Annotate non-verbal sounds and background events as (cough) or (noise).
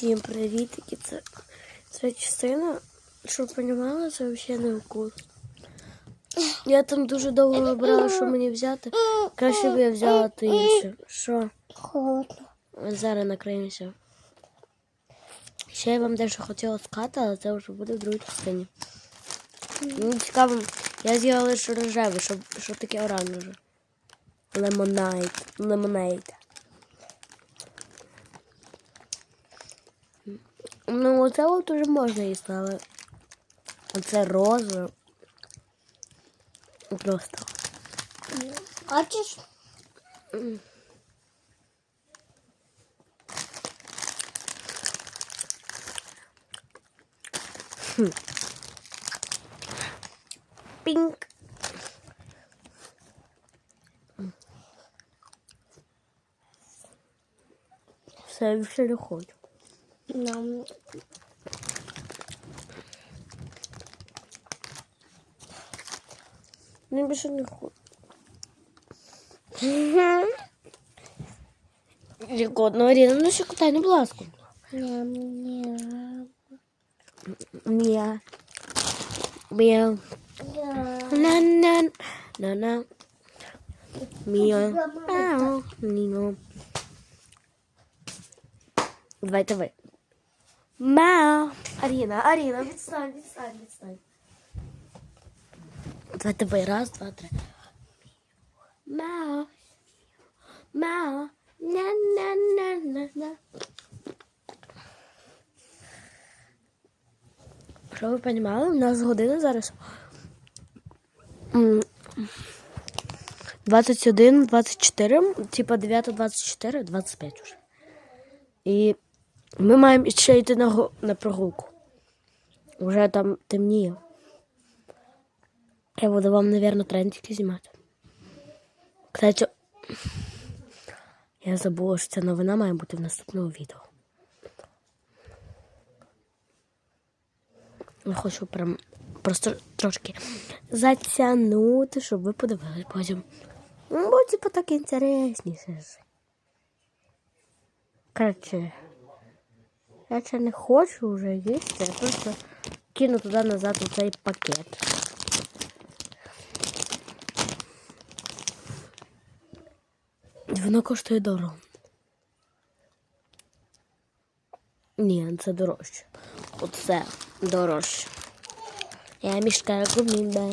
Всім привітики. Це, це частина, щоб розуміли, це взагалі не укус. Я там дуже довго вибирала, що мені взяти. Краще б я взяла те інше. Що? Холодно. Зараз накриємося. Ще я вам дещо хотіла сказати, але це вже буде в другій частині. Мені цікаво, я з'їла лише рожеве, що, що таке оранжеве. Лемонайд. Лемонейд. Ну, оце от уже можна їсти, але оце розове. Просто. Бачиш? Пінк. Все, я більше не хочу. (laughs) Нам Я більше не хочу. Ріко, ну Аріна, ну ще кутай, ну будь ласка. ням-ням. Мія. Мія. На на на на. Мія. Мяу. Аріна, Аріна, відстань, відстань, відстань. Давайте ви. Раз, два, три. Мяу. Мяу. На на на на на. Що ви розуміли? У нас година зараз. м, 21, 24, типа 9, 24, 25 уже. І ми маємо ще йти на, на прогулку. Уже там темніє. Я буду вам, мабуть, трендики знімати. Кстати, я забула, що ця новина має бути в наступному відео. Я хочу прям просто трошки затягнути, щоб ви подивились потім. Ну, типу так інтересніше. Коротше, я це не хочу вже їсти, я просто кину туди назад у цей пакет. Воно коштує дорого. Ні, це дорожче. Оце дорожче. Я мішка гумінда.